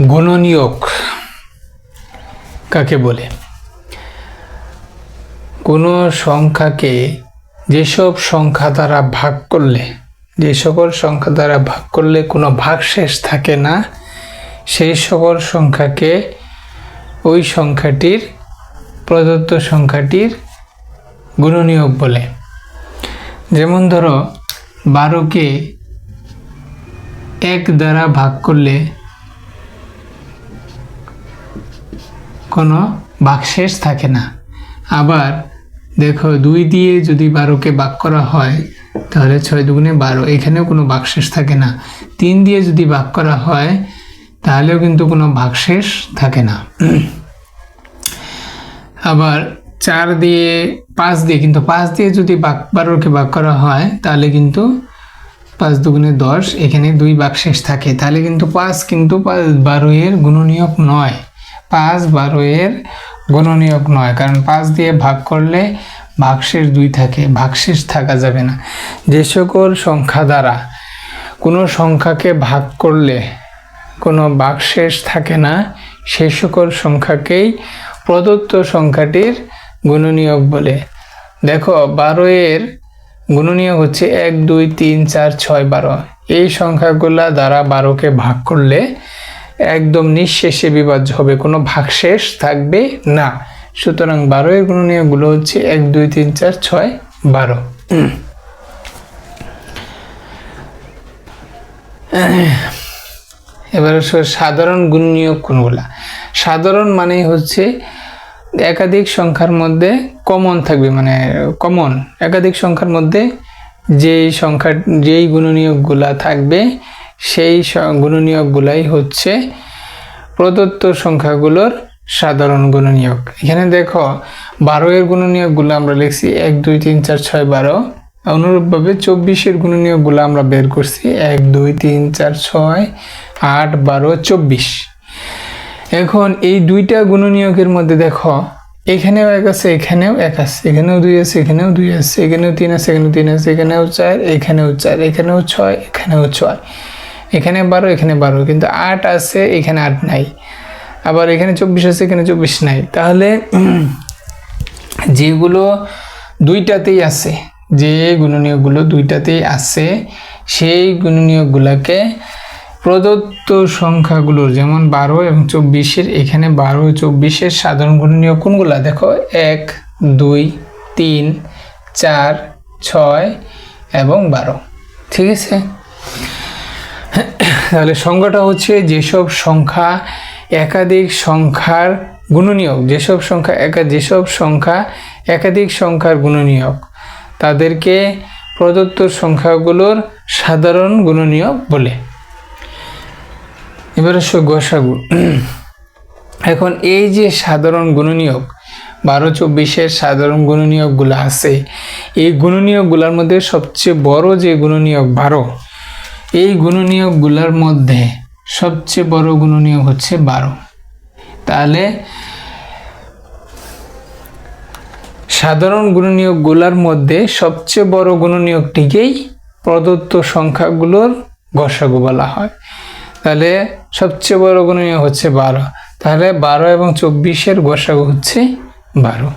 গুণনীয়ক কাকে বলে? কোনো সংখ্যাকে যেসব সংখ্যা দ্বারা ভাগ করলে, যে সকল সংখ্যা দ্বারা ভাগ করলে কোনো ভাগশেষ থাকে না, সেই সকল সংখ্যাকে ওই সংখ্যাটির প্রদত্ত সংখ্যাটির গুণনীয়ক বলে। যেমন ধরো, বারোকে এক দ্বারা ভাগ করলে কোনো ভাগশেষ থাকে না। আবার দেখো দুই দিয়ে যদি বারোকে ভাগ করা হয়, তাহলে ছয় দুগুণে বারো, এখানেও কোনো ভাগশেষ থাকে না। তিন দিয়ে যদি ভাগ করা হয়, তাহলেও কিন্তু কোনো ভাগশেষ থাকে না। আবার চার দিয়ে, পাঁচ দিয়ে, কিন্তু পাঁচ দিয়ে যদি বাক বারোকে বাক করা হয়, তাহলে কিন্তু পাঁচ দুগুণে দশ, এখানে দুই বাকশেষ থাকে। তাহলে কিন্তু পাঁচ কিন্তু পা- বারো এর গুণনীয়ক নয়। পাঁচ বারো এর গুণনীয়ক নয়, কারণ পাঁচ দিয়ে ভাগ করলে ভাগশেষ দুই থাকে, ভাগশেষ থাকা যাবে না। যে সকল সংখ্যা দ্বারা কোনো সংখ্যাকে ভাগ করলে কোনো বাকশেষ থাকে না সেই সকল সংখ্যাকেই প্রদত্ত সংখ্যাটির গুণনীয়ক বলে। দেখো বারো এর গুণনীয়ক হচ্ছে এক, দুই, তিন, চার, ছয়, বারো। এই সংখ্যাগুলা দ্বারা বারোকে ভাগ করলে একদম নিঃশেষে বিভাজ্য হবে কোনো ভাগশেষ থাকবে না। সুতরাং বারো এর গুণনীয়কগুলো হচ্ছে এক দুই তিন চার ছয় বারো। এবার সাধারণ গুণনীয়ক কোনগুলা? সাধারণ মানেই হচ্ছে একাধিক সংখ্যার মধ্যে কমন থাকবে মানে কমন একাধিক সংখ্যার মধ্যে যেই সংখ্যা যেই গুণনীয়কগুলা থাকবে সেই গুণনীয়কগুলাই হচ্ছে প্রদত্ত সংখ্যাগুলোর সাধারণ গুণনীয়ক। এখানে দেখো, বারো এর গুণনীয়কগুলো আমরা লিখছি এক, দুই, তিন, চার, ছয়, বারো। অনুরূপভাবে চব্বিশের গুণনীয়কগুলো আমরা বের করছি এক, দুই, তিন, চার, ছয়, আট, বারো, চব্বিশ। এখন এই দুইটা গুণনীয়কের মধ্যে দেখো, এখানেও এক আছে, এখানেও এক আছে, এখানেও দুই আছে, এখানেও দুই আছে, এখানেও তিন আছে, এখানেও তিন আছে, এখানেও চার এখানেও চার, এখানেও ছয় এখানেও ছয়। এখানে বারো এখানে বারো, কিন্তু আট আছে, এখানে আট নাই। আবার এখানে চব্বিশ আছে, এখানে চব্বিশ নাই। তাহলে যেগুলো দুইটাতেই আছে, যে গুণনীয়কগুলো দুইটাতেই আছে, সেই গুণনীয়গুলোকে প্রদত্ত সংখ্যাগুলোর যেমন বারো এবং চব্বিশের, এখানে বারো চব্বিশের সাধারণ গুণনীয় কোনগুলা? দেখো, এক, দুই, তিন, চার, ছয় এবং বারো। ঠিক আছে? তাহলে সংখ্যাটা হচ্ছে যেসব সংখ্যা একাধিক সংখ্যার গুণনীয়ক, যেসব সংখ্যা একা, যেসব সংখ্যা একাধিক সংখ্যার গুণনীয়ক, তাদেরকে প্রদত্ত সংখ্যাগুলোর সাধারণ গুণনীয়ক বলে। এবার হচ্ছে গসাগু। এখন এই যে সাধারণ গুণনীয়ক, বারো চব্বিশের সাধারণ গুণনীয়কগুলো আছে, এই গুণনীয়কগুলোর মধ্যে সবচেয়ে বড় যে গুণনীয়ক বারো এই গুণনীয়কগুলোর মধ্যে সবচেয়ে বড় গুণনীয়ক হচ্ছে বারো। তাহলে সাধারণ গুণনীয়কগুলোর মধ্যে সবচেয়ে বড় গুণনীয়কটিকেই প্রদত্ত সংখ্যাগুলোর গসাগু বলা হয়। তাহলে সবচেয়ে বড় গুণনীয়ক হচ্ছে বারো। তাহলে বারো এবং চব্বিশের গসাগু হচ্ছে বারো।